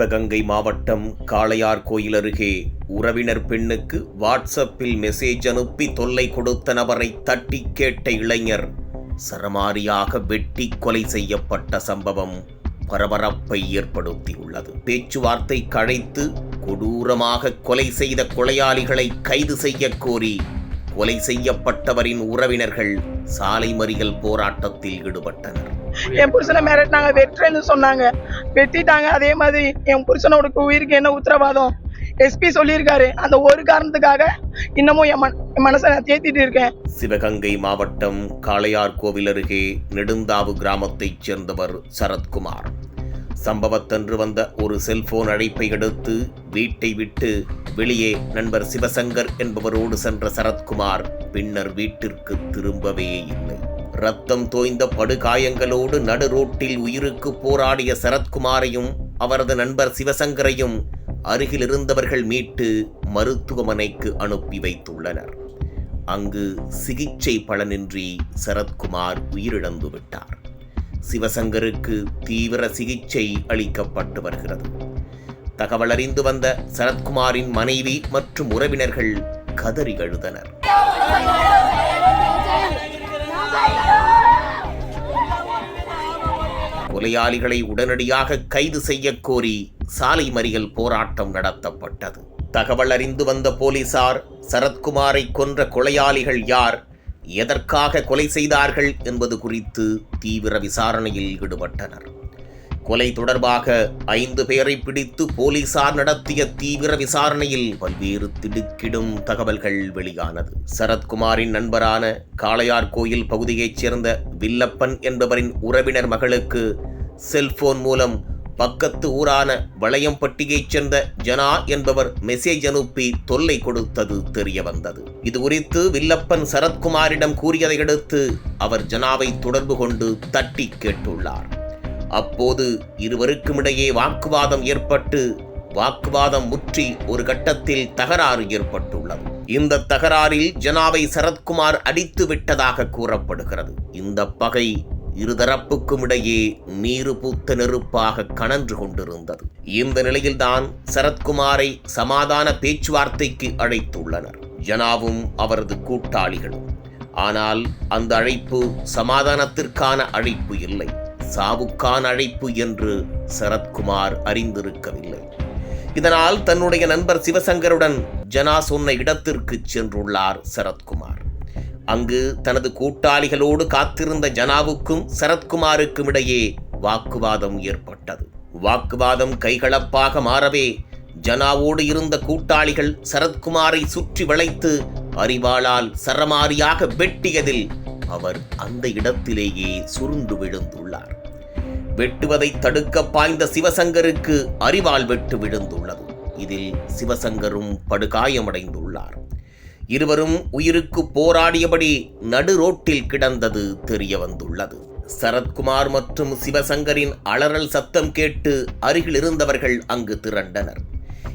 சிவகங்கை மாவட்டம் காளையார் கோயில் அருகே உறவினர் பெண்ணுக்கு வாட்ஸ்அப்பில் மெசேஜ் அனுப்பி தொல்லை கொடுத்த நபரை தட்டி கேட்ட இளைஞர் சரமாரியாக வெட்டி கொலை செய்யப்பட்ட சம்பவம் பரபரப்பை ஏற்படுத்தியுள்ளது. பேச்சுவார்த்தை கழைத்து கொடூரமாக கொலை செய்த கொலையாளிகளை கைது செய்ய கோரி கொலை செய்யப்பட்டவரின் உறவினர்கள் சாலை மறியல் போராட்டத்தில் ஈடுபட்டனர். என் புருஷனை மிரட்டினாங்க வெட்டுறேன்னு சொன்னாங்க. வெட்டிட்டாங்க. அதே மாதிரி என் புருஷனோட உயிருக்கு என்ன உத்தரவாதம்? எஸ்பி சொல்லியிருக்காரு. அந்த ஒரு காரணத்துக்காக இன்னமும் என் மன என் மனசை நான் தேத்திட்டு இருக்கேன். சிவகங்கை மாவட்டம் காளையார் கோவில் அருகே நெடுந்தாவு கிராமத்தைச் சேர்ந்தவர் சரத்குமார். சம்பவத்தன்று வந்த ஒரு செல்போன் அழைப்பை எடுத்து வீட்டை விட்டு வெளியே நண்பர் சிவசங்கர் என்பவரோடு சென்ற சரத்குமார் பின்னர் வீட்டிற்கு திரும்பவே இல்லை. ரத்தம் தோய்ந்த படுகாயங்களோடு நடு ரோட்டில் உயிருக்கு போராடிய சரத்குமாரையும் அவரது நண்பர் சிவசங்கரையும் அருகில் இருந்தவர்கள் மீட்டு மருத்துவமனைக்கு அனுப்பி வைத்துள்ளனர். அங்கு சிகிச்சை பலனின்றி சரத்குமார் உயிரிழந்து விட்டார். சிவசங்கருக்கு தீவிர சிகிச்சை அளிக்கப்பட்டு வருகிறது. தகவல் அறிந்து வந்த சரத்குமாரின் மனைவி மற்றும் உறவினர்கள் கதறி எழுதனர் கொலையாளிகளை உடனடியாக கைது செய்ய கோரி சாலை மறியல் போராட்டம் நடத்தப்பட்டது. தகவல் அறிந்து வந்த போலீசார் சரத்குமாரை கொன்ற கொலையாளிகள் யார் எதற்காக கொலை செய்தார்கள் என்பது குறித்து தீவிர விசாரணையில் ஈடுபட்டனர். கொலை தொடர்பாக ஐந்து பேரை பிடித்து போலீசார் நடத்திய தீவிர விசாரணையில் பல்வேறு திடுக்கிடும் தகவல்கள் வெளியானது. சரத்குமாரின் நண்பரான காளையார் கோயில் பகுதியைச் சேர்ந்த வில்லப்பன் என்பவரின் உறவினர் மகளுக்கு செல்போன் மூலம் பக்கத்து ஊரான வளையம்பட்டியைச் சேர்ந்த ஜனா என்பவர் மெசேஜ் அனுப்பி தொல்லை கொடுத்தது தெரிய வந்தது இது குறித்து வில்லப்பன் சரத்குமாரிடம் கூறியதை அடுத்து அவர் ஜனாவை தொடர்பு கொண்டு தட்டி கேட்டுள்ளார். அப்போது இருவருக்குமிடையே வாக்குவாதம் ஏற்பட்டு வாக்குவாதம் முற்றி ஒரு கட்டத்தில் தகராறு ஏற்பட்டுள்ளது. இந்த தகராறில் ஜனாவை சரத்குமார் அடித்து விட்டதாக கூறப்படுகிறது. இந்த பகை இருதரப்புக்கும் இடையே நீரு பூத்த நெருப்பாக கனன்று கொண்டிருந்தது. இந்த நிலையில்தான் சரத்குமாரை சமாதான பேச்சுவார்த்தைக்கு அழைத்துள்ளனர். ஜனாவும் அவரது கூட்டாளிகளும். ஆனால் அந்த அழைப்பு சமாதானத்திற்கான அழைப்பு இல்லை. சாவுக்கான அழைப்பு என்று சரத்குமார் அறிந்திருக்கவில்லை. இதனால் தன்னுடைய நண்பர் சிவசங்கருடன் ஜனா சொன்ன இடத்திற்கு சென்றுள்ளார் சரத்குமார். அங்கு தனது கூட்டாளிகளோடு காத்திருந்த ஜனாவுக்கும் சரத்குமாருக்கும் இடையே வாக்குவாதம் ஏற்பட்டது. வாக்குவாதம் கைகலப்பாக மாறவே ஜனாவோடு இருந்த கூட்டாளிகள் சரத்குமாரை சுற்றி வளைத்து அறிவாளால் சரமாரியாக வெட்டியதில் அவர் அந்த இடத்திலேயே சுருண்டு விழுந்துள்ளார். வெட்டுவதை தடுக்க பாய்ந்த சிவசங்கருக்கு அறிவால் வெட்டு விழுந்துள்ளது. இதில் சிவசங்கரும் படுகாயமடைந்துள்ளார். இருவரும் உயிருக்கு போராடியபடி நடு ரோட்டில் கிடந்தது தெரிய வந்துள்ளது சரத்குமார் மற்றும் சிவசங்கரின் அலறல் சத்தம் கேட்டு அருகில் இருந்தவர்கள் அங்கு திரண்டனர்.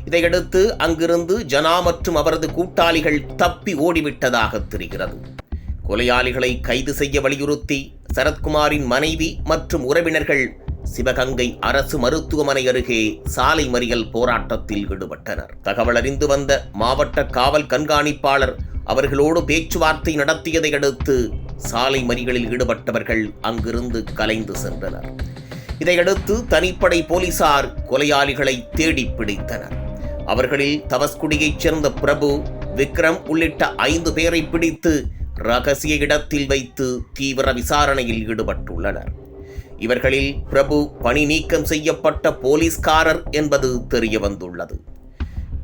இதையடுத்து அங்கிருந்து ஜனா மற்றும் அவரது கூட்டாளிகள் தப்பி ஓடிவிட்டதாக தெரிகிறது. கொலையாளிகளை கைது செய்ய வலியுறுத்தி சரத்குமாரின் மனைவி மற்றும் உறவினர்கள் சிவகங்கை அரசு மருத்துவமனை அருகே சாலை மறியல் போராட்டத்தில் ஈடுபட்டனர். தகவல் அறிந்து வந்த மாவட்ட காவல் கண்காணிப்பாளர் அவர்களோடு பேச்சுவார்த்தை நடத்தியதை அடுத்து சாலை மறிகளில் ஈடுபட்டவர்கள் அங்கிருந்து கலைந்து சென்றனர். இதையடுத்து தனிப்படை போலீசார் கொலையாளிகளை தேடி பிடித்தனர். அவர்களில் தவஸ்குடியைச் சேர்ந்த பிரபு விக்ரம் உள்ளிட்ட ஐந்து பேரை பிடித்து ரகசிய இடத்தில் வைத்து தீவிர விசாரணையில் ஈடுபட்டுள்ளனர். இவர்களில் பிரபு பணி நீக்கம் செய்யப்பட்ட போலீஸ்காரர் என்பது தெரிய வந்துள்ளது.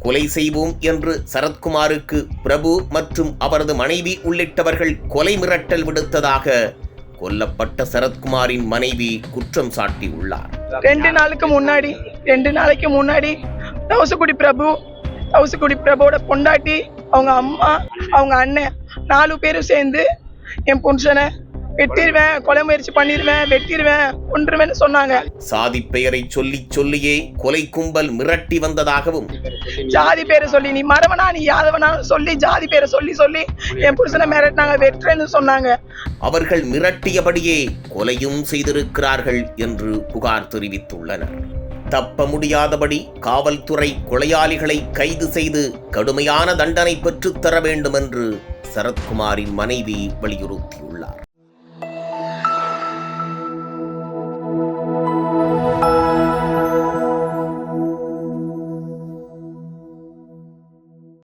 கொலை செய்வோம் என்று சரத்குமாருக்கு பிரபு மற்றும் அவரது மனைவி உள்ளிட்டவர்கள் கொலை மிரட்டல் விடுத்ததாக கொல்லப்பட்ட சரத்குமாரின் மனைவி குற்றம் சாட்டியுள்ளார். ரெண்டு நாளுக்கு முன்னாடி ரெண்டு நாளைக்கு முன்னாடி தவசக்குடி பிரபு தவசக்குடி பிரபுவோட பொண்டாட்டி அவங்க அம்மா அவங்க அண்ணன் நாலு பேரும் சேர்ந்து என் புருஷனை வெட்டிடுவேன் கொலை முயற்சி பண்ணிடுவேன் வெட்டிடுவேன் கொன்றுவேன்னு சொன்னாங்க. சாதி பெயரை சொல்லி சொல்லியே கொலை கும்பல் மிரட்டி வந்ததாகவும் ஜாதி பேரை சொல்லி நீ மரவனா நீ யாதவனா? சொல்லி ஜாதி பேரை சொல்லி சொல்லி என் புருஷனை மிரட்டினாங்க வெட்டுறேன்னு சொன்னாங்க. அவர்கள் மிரட்டியபடியே கொலையும் செய்திருக்கிறார்கள் என்று புகார் தெரிவித்துள்ளனர். தப்ப முடியாதபடி காவல்துறை கொலையாளிகளை கைது செய்து கடுமையான தண்டனை பெற்றுத்தர வேண்டும் என்று சரத்குமாரின் மனைவி வலியுறுத்தியுள்ளார்.